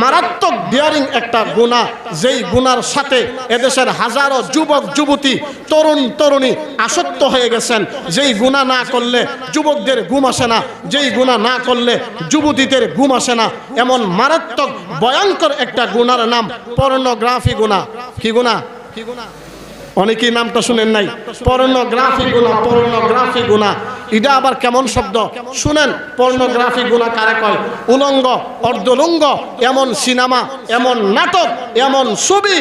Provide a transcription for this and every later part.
মারাত্মক ডিয়ারিং একটা গুণা, যেই গুনার সাথে এদেশের হাজারো যুবক, যুবতী, তরুণ, তরুণী আসক্ত হয়ে গেছেন। যেই গুণা না করলে যুবকদের ঘুম আসে না, যেই গুণা না করলে যুবতীদের ঘুম আসে না, এমন মারাত্মক, ভয়ঙ্কর একটা গুনার নাম পর্নোগ্রাফি গুণা। কি গুণা? কি গুণা অনেকেই নামটা শুনেন নাই। পর্নোগ্রাফি গুণা পর্নোগ্রাফি গুণা। এটা আবার কেমন শব্দ? শুনেন, পর্নোগ্রাফি গুণা কারে কয়? উলঙ্গ, অর্ধলঙ্গ, এমন সিনেমা, এমন নাটক, এমন ছবি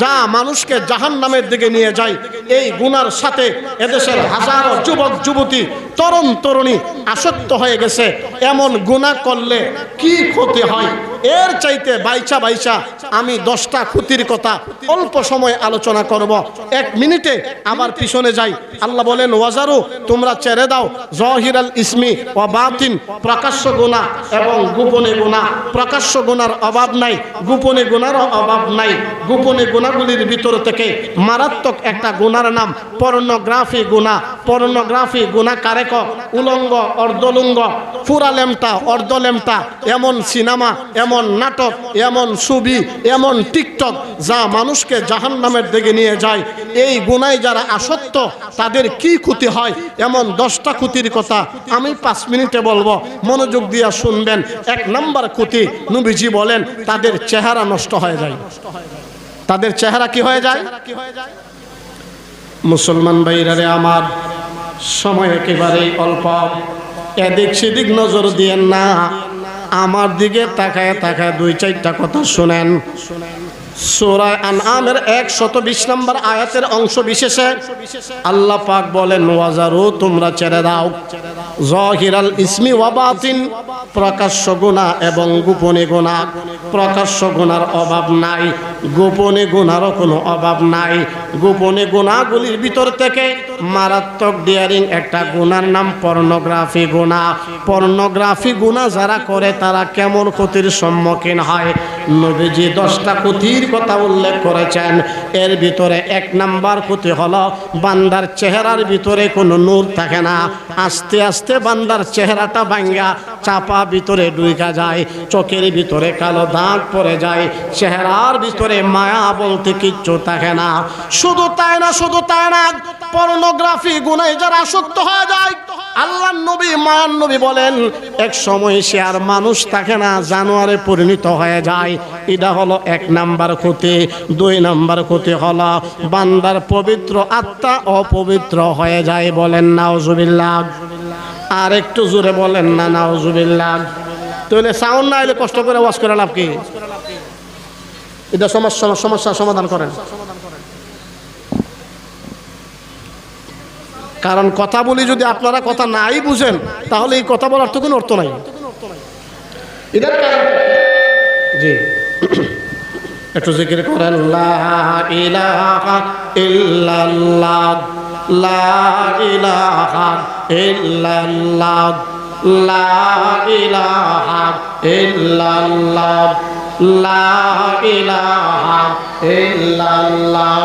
যা মানুষকে জাহান নামের দিকে নিয়ে যায়, এই গুনার সাথে এদেশের হাজারো যুবক, যুবতী, তরুণ, তরুণী আসক্ত হয়ে গেছে। এমন গুণা করলে কি ক্ষতি হয়? এর চাইতে বাইচা বাইচা আমি দশটা ক্ষতির কথা অল্প সময় আলোচনা করব। এক মিনিটে আমার পিছনে যাই। আল্লাহ বলেন, ওয়াজারু, তোমরা ছেড়ে দাও জহিরাল ইসমি ও বাতিন, প্রকাশ্য গুণা এবং গোপনে গুণা প্রকাশ্য গুণার অভাব নাই, গোপনে গুণারও অভাব নাই, গোপনে গুণাগুলির ভিতর থেকে মারাত্মক একটা গুণার নাম পর্নোগ্রাফি গুণা। পর্নোগ্রাফি গুণা কারেক উলঙ্গ, অর্ধলুঙ্গ ফুরালেমটা অর্ধলেমটা, এমন সিনেমা, এমন নাটক, এমন ছবি, এমন টিকটক যা মানুষকে জাহান নামের দিকে নিয়ে যায়। এই গুণায় যারা আসক্ত, তাদের কি ক্ষতি হয়? এমন দশটা ক্ষতির কথা আমি পাঁচ মিনিটে বলব। মনোযোগ দিয়ে শুনবেন। এক নাম্বার ক্ষতি নবীজি বলেন, তাদের চেহারা নষ্ট হয়ে যায়। তাদের চেহারা কি হয়ে যায়? মুসলমান ভাইরারে আমার, সময় একেবারে অল্প। এদিক সেদিক নজর দিয়েন না। আমার দিকে তাকায় তাকায় দুই চারটা কথা শুনেন। সোরায় আনআমের একশত বিশ নম্বর আয়াতের অংশ বিশেষে আল্লাহ পাক বলেন, ওয়াজারু, তোমরা ছেড়ে দাও। জহিরাল ইসমি ওয়াবাতিন প্রকাশ্য গুণা এবং গোপনে গুণা প্রকাশ্য গুণার অভাব নাই, গোপনে গুণারও কোনো অভাব নাই। গোপনে গুণাগুলির ভিতর থেকে মারাত্মক ডিয়ারিং একটা গুণার নাম পর্নোগ্রাফি গুণা পর্নোগ্রাফি গুণা যারা করে, তারা কেমন ক্ষতির সম্মুখীন হয়? নবীজি দশটা ক্ষতির কথা উল্লেখ করেছেন। এর ভিতরে এক নাম্বার ক্ষতি হলো, বান্দার চেহারার ভিতরে কোনো নূর থাকে না। আস্তে আস্তে বান্দার চেহারাটা ভাঙ্গা, চাপা ভিতরে ডুইকা যায়, চোখের ভিতরে কালো দাগ পড়ে যায়, চেহারার ভিতরে মায়া বলতে কিচ্ছু থাকে না। শুধু তাই না, শুধু তাই না পর্নোগ্রাফি গুনায় যারা আসক্ত হয়ে যায় আল্লাহ নবী মায়ান নবী বলেন, এক সময় সে আর মানুষ থাকে না, জানোয়ারে পরিণত হয়ে যায়। এটা হলো এক নাম্বার ক্ষতি। দুই নাম্বার ক্ষতি হলো বান্দার পবিত্র আত্মা অপবিত্র হয়ে যায় বলেন নাওজুবিল্লাহ আর একটু জোরে বলেন না নাওজুবিল্লাহ তাহলে সাউন্ড না এলে কষ্ট করে ওয়াশ করে লাভ কি? এটা সমস্যা সমস্যা সমাধান করেন। কারণ কথা বলি যদি আপনারা কথা নাই বুঝেন তাহলে এই কথা বলার তো কোনো অর্থ নাই। এটার কারণ জি। একটু জিকির করেন ইল্লাল্লাহ।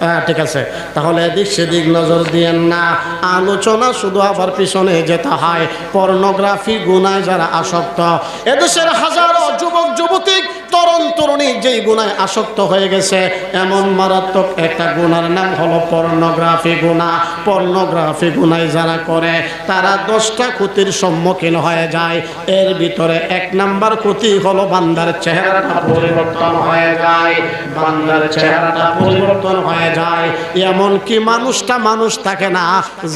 হ্যাঁ ঠিক আছে। তাহলে এদিক সেদিক নজর দিয়েন না। আলোচনা শুধু আবার পিছনে যেতে হয়। পর্নোগ্রাফি গুনায় যারা আসক্ত। এদেশের হাজারো যুবক, যুবতী তরুণ তরুণী যেই গুণায় আসক্ত হয়ে গেছে, এমন মারাত্মক একটা গুণার নাম হলো পর্নোগ্রাফি গুণা। পর্নোগ্রাফি গুনায় যারা করে, তারা দশটা ক্ষতির সম্মুখীন হয়ে যায়। এর ভিতরে এক নাম্বার ক্ষতি হলো বান্দার চেহারাটা পরিবর্তন হয়ে যায়। বান্দার চেহারাটা পরিবর্তন হয়ে যায়। এমনকি মানুষটা মানুষ থাকে না,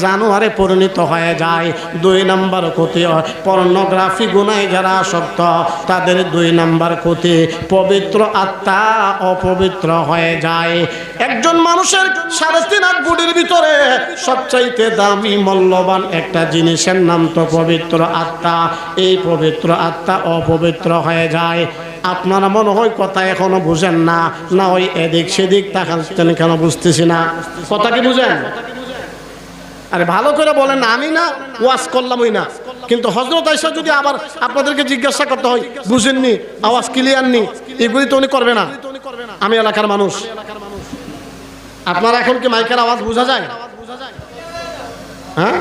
জানোয়ারে পরিণত হয়ে যায়। দুই নাম্বার ক্ষতি হয় পর্নোগ্রাফি গুণায় যারা আসক্ত, তাদের দুই নাম্বার ক্ষতি পবিত্র আত্মা অপবিত্র হয়ে যায়। একজন মানুষের সাড়ে তিন হাত বুড়ির ভিতরে সবচাইতে দামি, মূল্যবান একটা জিনিসের নাম তো পবিত্র আত্মা। এই পবিত্র আত্মা অপবিত্র হয়ে যায়। আপনারা মনে হয় কথা এখনও বুঝেন না না ওই এদিক সেদিক তাকাচ্ছেন কেন বুঝতেছি না। কথা কি বুঝেন? আরে ভালো করে বলেন, আমি না ওয়াশ করলাম ওই না। কিন্তু হজরত আইসা যদি আবার আপনাদেরকে জিজ্ঞাসা করতে হয়, বুঝেননি? আওয়াজ ক্লিয়ার নি? এগুলি তো উনি করবে না। আমি এলাকার মানুষ। আপনারা এখন কি মাইকের আওয়াজ বোঝা যায়? হ্যাঁ?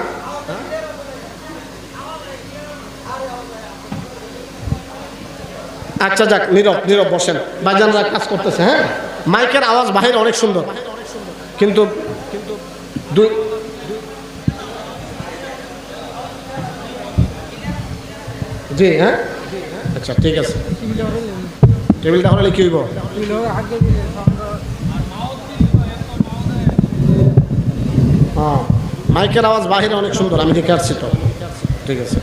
আচ্ছা যাক, নীরব নীরব বসেন। বাজানরা কাজ করতেছে হ্যাঁ? মাইকের আওয়াজ বাহির অনেক সুন্দর। কিন্তু দুই জি হ্যাঁ? আচ্ছা ঠিক আছে। টেবিলটা হলে কি হইব হ্যাঁ মাইকের আওয়াজ বাহিরে অনেক সুন্দর, আমি দেখে আসছি তো। ঠিক আছে।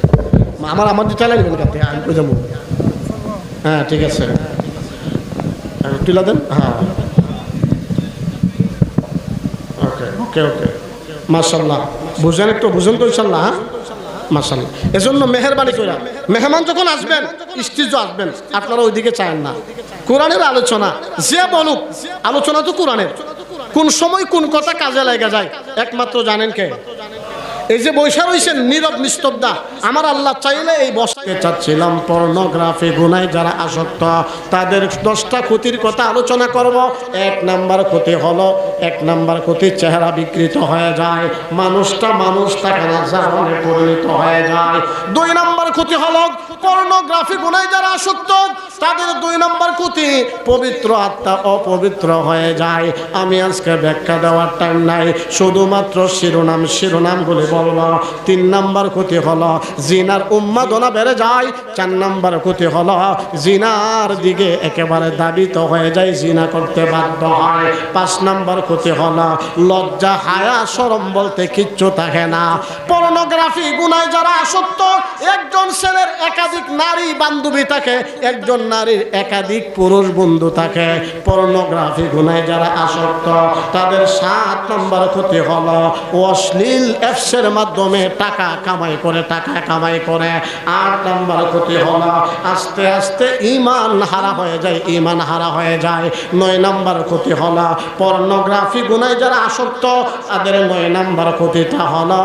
আমার আমার যে চালাই নেবেন কাতে আমি কই যাব হ্যাঁ ঠিক আছে। তুলা দেন? হ্যাঁ। ওকে ওকে ওকে। মার্শাল্লাহ বুঝেন একটু, বুঝেন তো ইনশাল্লাহ হ্যাঁ? মার্শাল্লাহ এজন্য মেহরবানি করে মেহমান যখন আসবেন, স্ত্রীজ আসবেন, আপনারা ওইদিকে চান না। কোরআনের আলোচনা, যে বলুক, আলোচনা তো কোরআনের। কোন সময় কোন কথা কাজে লেগে যায়, একমাত্র জানেন কে? এই যে বৈশা রয়েছেন নীরব, নিস্তব্ধা। আমার আল্লাহ চাইলে এই বসাকে চাচ্ছিলাম পর্নোগ্রাফি গুনায় যারা আসক্ত? তাদের দশটা ক্ষতির কথা আলোচনা করব। এক নাম্বার ক্ষতি হলো, এক নাম্বার ক্ষতি চেহারা বিকৃত হয়ে যায়। মানুষটা মানুষটা পরিণত হয়ে যায়। দুই নাম্বার ক্ষতি হলো পর্নোগ্রাফি গুনায় যারা আসক্ত, তাদের দুই নম্বর ক্ষতি, পবিত্র আত্মা অপবিত্র হয়ে যায়। আমি আজকে ব্যাখ্যা দেওয়ার টাইম নাই, শুধুমাত্র শিরোনাম শিরোনামগুলি বলব। তিন নাম্বার ক্ষতি হলো, জিনার উন্মাদনা বেড়ে যায়। চার নম্বর ক্ষতি হলো, জিনার দিকে একেবারে দাবিত হয়ে যায়, জিনা করতে বাধ্য হয়। পাঁচ নম্বর ক্ষতি হলো, লজ্জা, হায়া সরম বলতে কিচ্ছু থাকে না। পর্নোগ্রাফি গুনায় যারা আসক্ত, একজন ছেলের একাধিক নারী বান্ধবী থাকে, একজন নারীর একাধিক পুরুষ বন্ধু থাকে। পর্নোগ্রাফি গুনায় যারা আসক্ত, তাদের সাত নম্বর ক্ষতি হলো অশ্লীল অ্যাপসের মাধ্যমে টাকা কামাই করে, টাকা কামাই করে। আট নম্বর ক্ষতি হলো আস্তে আস্তে ইমান হারা হয়ে যায়, ইমান হারা হয়ে যায়। নয় নম্বর ক্ষতি হলো পর্নোগ্রাফি গুনায় যারা আসক্ত, তাদের নয় নম্বর ক্ষতিটা হলো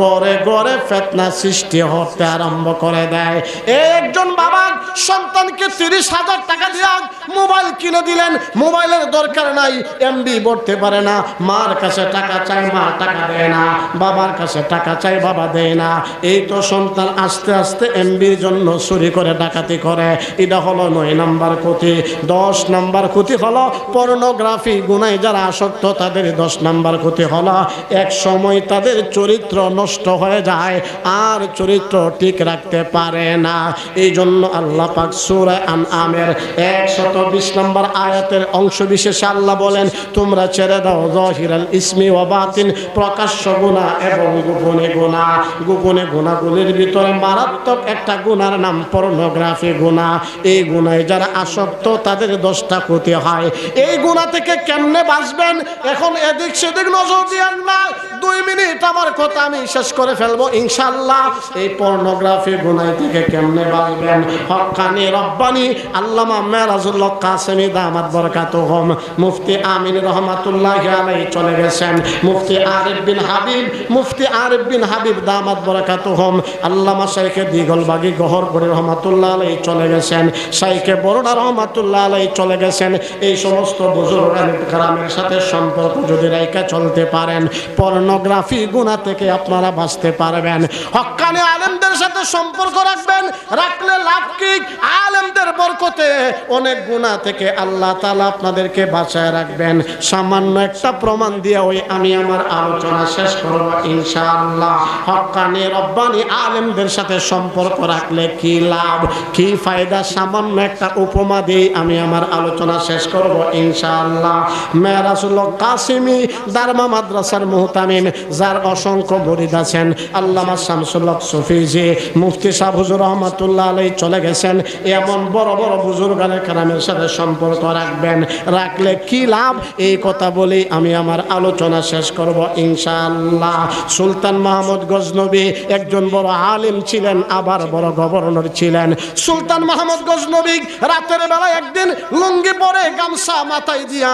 গড়ে গড়ে ফেতনা সৃষ্টি হতে আরম্ভ করে দেয়। একজন বাবা সন্তানকে তিরিশ হাজার টাকা দিয়া মোবাইল কিনে দিলেন। মোবাইলের দরকার নাই এমবি ভরতে পারে না। মার কাছে টাকা চাই মা টাকা দেয় না। বাবার কাছে টাকা চাই বাবা দেয় না। এই তো সন্তান আস্তে আস্তে এমবির জন্য চুরি করে ডাকাতি করে। এটা হলো নয় নাম্বার ক্ষতি। দশ নাম্বার ক্ষতি হলো পর্নোগ্রাফি গুনায় যারা আসক্ত, তাদের দশ নাম্বার ক্ষতি হলো এক সময় তাদের চরিত্র নষ্ট হয়ে যায়, আর চরিত্র ঠিক রাখতে পারে না। এই জন্য আল্লাহ পাক সূরা আন আমের একশত বিশ নম্বর আয়াতের অংশ বিশেষে আল্লাহ বলেন, তোমরা ছেড়ে দাও জহিরাল ইসমি ও বাতিন, প্রকাশ্য গুণা এবং গোপনে গুণা গোপনে গুণাগুলির ভিতরে মারাত্মক একটা গুণার নাম পর্নোগ্রাফি গুণা এই গুণায় যারা আসক্ত, তাদের দশটা ক্ষতি হয়। এই গুণা থেকে কেমনে বাঁচবেন? এখন এদিক সেদিক নজর দিয়েন না। দুই মিনিট আমার কথা আমি শেষ করে ফেলব ইনশাল্লাহ এই পর্নোগ্রাফি গুনাই থেকে কেমনে হকানি রব্বানি, আল্লামা মেরাজুল্লাহ কাসেমি দামাত বরকাত মুফতি আমিন রহমাতুল্লাহ আলাই চলে গেছেন। মুফতি আরিফ বিন হাবিব, মুফতি আরিফ বিন হাবিব দামাত বরকাত আল্লামা শাইখে রহমাতুল্লাহ আলাই চলে গেছেন। শাইখে বড়ডা রহমাতুল্লাহ আলাই চলে গেছেন। এই সমস্ত গ্রামের সাথে সম্পর্ক যদি রাইকা চলতে পারেন, পর্নোগ্রাফি গুণা থেকে আপনারা বাঁচতে পারবেন। হক্কানি আলেমদের সাথে সম্পর্ক রাখবেন রাখলে লাভ কি? আলেমদের বরকতে অনেক গুণা থেকে আল্লাহ তালা আপনাদেরকে বাঁচায় রাখবেন। সামান্য একটা প্রমাণ দিয়ে ওই আমি আমার আলোচনা শেষ করব ইনশাআল্লাহ। হক্কানি রব্বানি আলেমদের সাথে সম্পর্ক রাখলে কি লাভ? কি ফায়দা? সামান্য একটা উপমা দিয়ে আমি আমার আলোচনা শেষ করব ইনশাআল্লাহ। মেরাজুল্লাহ কাসিমি দারমা মাদ্রাসার মুহতামিম, যার অসংখ্য মরিদ আছেন। আল্লামা শামসুল্লাহ সফিজি, মুফতি সাহুজুর রহমাতুল্লাহ আলাই চলে গেছেন। এমন বড় বড় বুজুর্গানের কারামের সাথে সম্পর্ক রাখবেন। রাখলে কি লাভ? এই কথা বলেই আমি আমার আলোচনা শেষ করব ইনশাআল্লাহ। সুলতান মাহমুদ গজনবী একজন বড় আলিম ছিলেন, আবার বড় গভর্নর ছিলেন। সুলতান মাহমুদ গজনবী রাতের বেলা একদিন লুঙ্গি পরে গামছা মাথায় দিয়া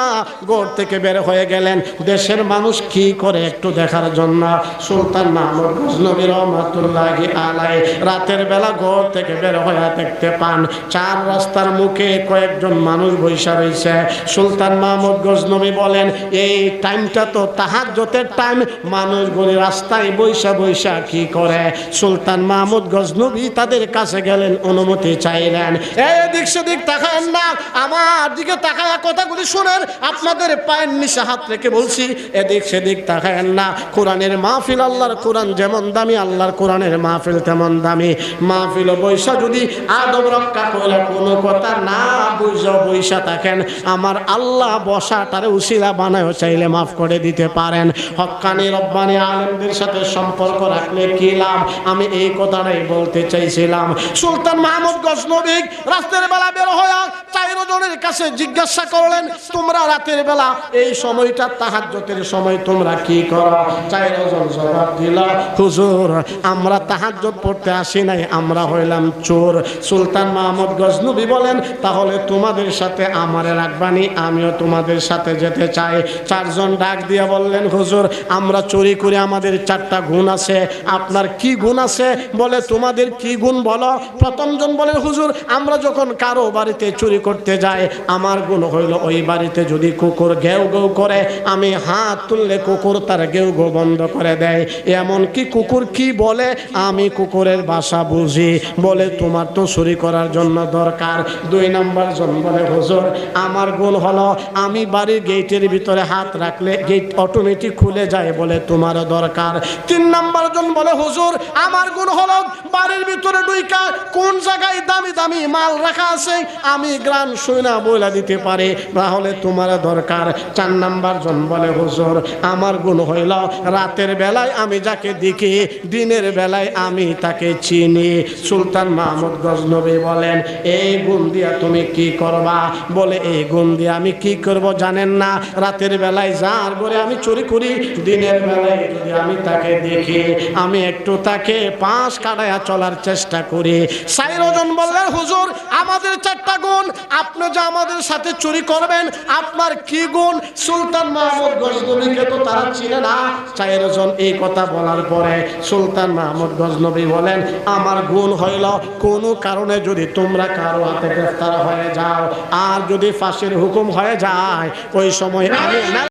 গোড় থেকে বের হয়ে গেলেন। দেশের মানুষ কি করে একটু দেখার জন্য? সুলতান মাহমুদ গজনবী রহমতুল্লাহি আলাই রাতের বেলা ঘর থেকে বের হয়ে দেখতে পান। চার রাস্তার মুখে কয়েকজন মানুষ বৈশা রয়েছে সুলতান মাহমুদ গজনবী বলেন, এই টাইমটা তো তাহাজ্জতের টাইম। মানুষগুলি রাস্তায় বৈশা বৈশা কি করে? সুলতান মাহমুদ গজনবী তাদের কাছে গেলেন, অনুমতি চাইলেন। এদিক সেদিক তাকায়েন না। আমার দিকে তাকায়া কথাগুলি শুনেন। আপনাদের পায়ের নিচে হাত রেখে বলছি, এদিক সেদিক তাকায়েন না। কোরআনের মাহফিল আল্লাহর কোরআন যেমন দামি, আল্লাহর কোরআনের মাহফিল তেমন দামি। মাহফিল বৈশা যদি আদব রক্ষা করে কোনো কথা না বুঝো, বৈশা থাকেন, আমার আল্লাহ বসাটারে উশিলা বানায় চাইলে মাফ করে দিতে পারেন। হক্কানি রব্বানি আলেমদের সাথে সম্পর্ক রাখলে কি লাভ? আমি এই কথাটাই বলতে চাইছিলাম। সুলতান মাহমুদ গজনবিক রাতের বেলা বের হয়ে চাইরো জনের কাছে জিজ্ঞাসা করলেন, তোমরা রাতের বেলা এই সময়টা তাহাজ্জতের সময় তোমরা কি করো? চাইরো জন জবাব দিল, হুজুর, আমরা তাহাজ্জত পড়তে আসি নাই, আমরা হইলাম চোর। সুলতান মাহমুদ গজনবী বলেন, তাহলে তোমাদের সাথে আমারে রাখবানি আমিও তোমাদের সাথে যেতে চাই। চারজন ডাক দিয়ে বললেন, হুজুর, আমরা চুরি করে আমাদের চারটা গুণ আছে। আপনার কি গুণ আছে? বলে, তোমাদের কি গুণ বলো? প্রথমজন বলেন, হুজুর, আমরা যখন কারও বাড়িতে চুরি করতে যাই, আমার গুণ হইল ওই বাড়িতে যদি কুকুর গেউ গেউ করে, আমি হাত তুললে কুকুর তার গেউ গো বন্ধ করে দেয়। এমন কি কুকুর কি বলে, আমি কুকুরের বাসা বুঝি। বলে, তোমার তো চুরি করার জন্য দরকার। দুই নম্বর জন বলে, হুজুর, আমার গুণ হলো। আমি বাড়ির গেটের ভিতরে হাত রাখলে গেট অটোমেটিক খুলে যায় বলে তোমারও দরকার। তিন নম্বর জন বলে, হুজুর, আমার গুণ হলো। বাড়ির ভিতরে ডুইকা কোন জায়গায় দামি দামি মাল রাখা আছে? আমি গ্রাম সইনা বলে দিতে পারে। তাহলে তোমার দরকার। চার নাম্বার জন বলে, হুজুর, আমার গুণ হইল। রাতের বেলায় আমি যাকে দেখি, দিনের বেলায় আমি তাকে চিনি। সুলতান মাহমুদ গজনবী বলেন, এই গুণ দিয়া তুমি কি করবা? বলে, এই গুণ দিয়ে আমি কি করব জানেন না। রাতের বেলায় যার করে আমি চুরি করি, দিনের বেলায় যদি আমি তাকে দেখি, আমি একটু তাকে পাঁচ কাটায়া চলার চেষ্টা করি। সাইরজন বললেন, হুজুর, আমাদের চারটা গুণ। আপনি যে আমাদের সাথে চুরি করবেন, আপনার কি গুণ? সুলতান মাহমুদ গজনবীকে তো তারা চিনে না। চাইরজন এই কথা বলার পরে সুলতান মাহমুদ গজনবী বলেন, আমার গুণ হইল, কোনো কারণে যদি তোমরা কারও হাতে গ্রেফতার হয়ে যাও, আর যদি ফাঁসির হুকুম হয়ে যায়, ওই সময় আমি